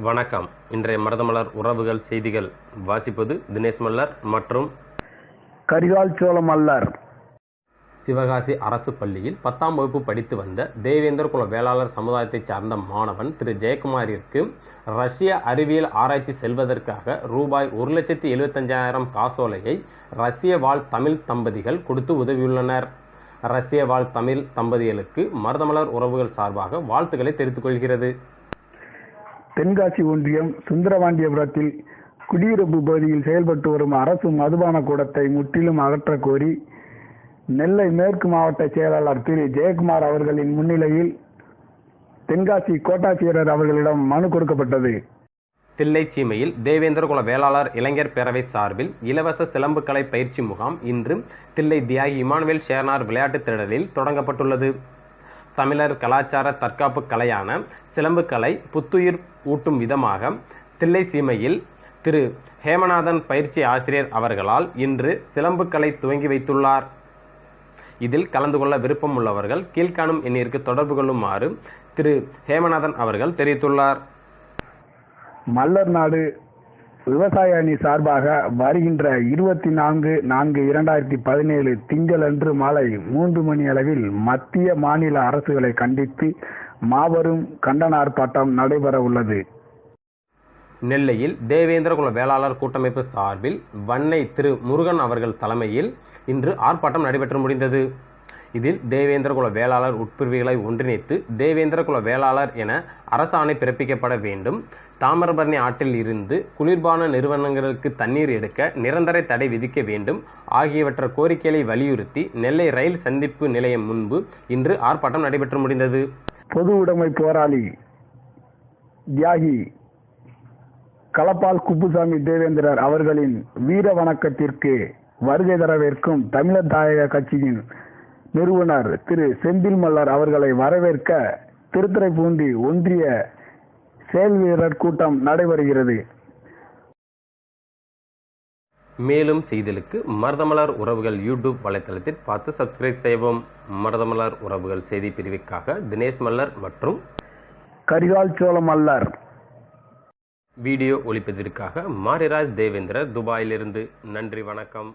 வணக்கம். இன்றைய மருதமலர் உறவுகள் செய்திகள். வாசிப்பது தினேஷ் மல்லர் மற்றும் கரிகால் சோழ மல்லர். சிவகாசி அரசு பள்ளியில் பத்தாம் வகுப்பு படித்து வந்த தேவேந்திர குல வேளாளர் சமுதாயத்தைச் சார்ந்த மாணவன் திரு. ஜெயக்குமாரிற்கு ரஷ்ய அறிவியல் ஆராய்ச்சி செல்வதற்காக ரூபாய் ஒரு லட்சத்தி எழுபத்தஞ்சாயிரம் காசோலையை ரஷ்ய வாழ் தமிழ் தம்பதிகள் கொடுத்து உதவியுள்ளனர். ரஷ்ய வாழ் தமிழ் தம்பதிகளுக்கு மருதமலர் உறவுகள் சார்பாக வாழ்த்துக்களை தெரிவித்துக் கொள்கிறது. தென்காசி ஒன்றியம் சுந்தரவாண்டியபுரத்தில் குடியிருப்பு பகுதியில் செயல்பட்டு வரும் அரசு மதுபான கூடத்தை முற்றிலும் அகற்ற கோரி நெல்லை மேற்கு மாவட்ட செயலாளர் திரு ஜெயக்குமார் அவர்களின் முன்னிலையில் தென்காசி கோட்டாட்சியரர் அவர்களிடம் மனு கொடுக்கப்பட்டது. தில்லைச்சீமையில் சீமையில் தேவேந்திரகுல வேளாளர் இளைஞர் பேரவை சார்பில் இலவச சிலம்புக்கலை பயிற்சி முகாம் இன்று தில்லை தியாகி இமானுவேல் ஷேர்னார் விளையாட்டுத் திடலில் தொடங்கப்பட்டுள்ளது. தமிழர் கலாச்சார தற்காப்பு கலையான சிலம்புக்கலை புத்துயிர் ஊட்டும் விதமாக தில்லை சீமையில் திரு. ஹேமநாதன் பயிற்சி ஆசிரியர் அவர்களால் இன்று சிலம்புக்கலை துவங்கி வைத்துள்ளார். இதில் கலந்து கொள்ள விருப்பம் உள்ளவர்கள் கீழ்காணும் எண்ணிற்கு தொடர்பு கொள்ளுமாறு திரு. ஹேமநாதன் அவர்கள் தெரிவித்துள்ளார். மல்லர் நாடு விவசாய அணி சார்பாக வருகின்ற இருபத்தி நான்கு நான்கு இரண்டாயிரத்தி பதினேழு திங்களன்று மாலை மூன்று மணி அளவில் மத்திய மாநில அரசுகளை கண்டித்து மாபெரும் கண்டன ஆர்ப்பாட்டம் நடைபெற உள்ளது. நெல்லையில் தேவேந்திரகுல வேளாளர் கூட்டமைப்பு சார்பில் வன்னை திரு முருகன் அவர்கள் தலைமையில் இன்று ஆர்ப்பாட்டம் நடைபெற்று முடிந்தது. இதில் தேவேந்திரகுல வேளாளர் உட்பிரிவுகளை ஒன்றிணைத்து தேவேந்திரகுல வேளாளர் என அரசாணை பிறப்பிக்கப்பட வேண்டும். தாமிரபரணி ஆற்றில் இருந்து குளிர்பான நிறுவனங்களுக்கு தண்ணீர் எடுக்க நிரந்தர தடை விதிக்க வேண்டும். ஆகியவற்ற கோரிக்கைகளை வலியுறுத்தி நெல்லை ரயில் சந்திப்பு நிலையம் முன்பு இன்று ஆர்ப்பாட்டம் நடைபெற்று முடிந்தது. பொது உடைமை போராளி தியாகி களப்பால் குப்புசாமி தேவேந்திரர் அவர்களின் வீர வணக்கத்திற்கு வருகை தரவேற்கும் தமிழர் தாயக கட்சியின் நிறுவனர் திரு செந்தில் மல்லர் அவர்களை வரவேற்க திருத்துறைப்பூண்டி ஒன்றிய செயல் வீரர் கூட்டம் நடைபெறுகிறது. மேலும் செய்திகளுக்கு மருதமலர் உறவுகள் யூடியூப் வலைத்தளத்தில் பார்த்து சப்ஸ்கிரைப் செய்வோம் மருதமலர் உறவுகள் செய்தி பிரிவுக்காக தினேஷ் மல்லர் மற்றும் கரிகால் சோழ மல்லர். வீடியோ ஒளிப்பதற்காக மாரிராஜ் தேவேந்திரர் துபாயிலிருந்து. நன்றி வணக்கம்.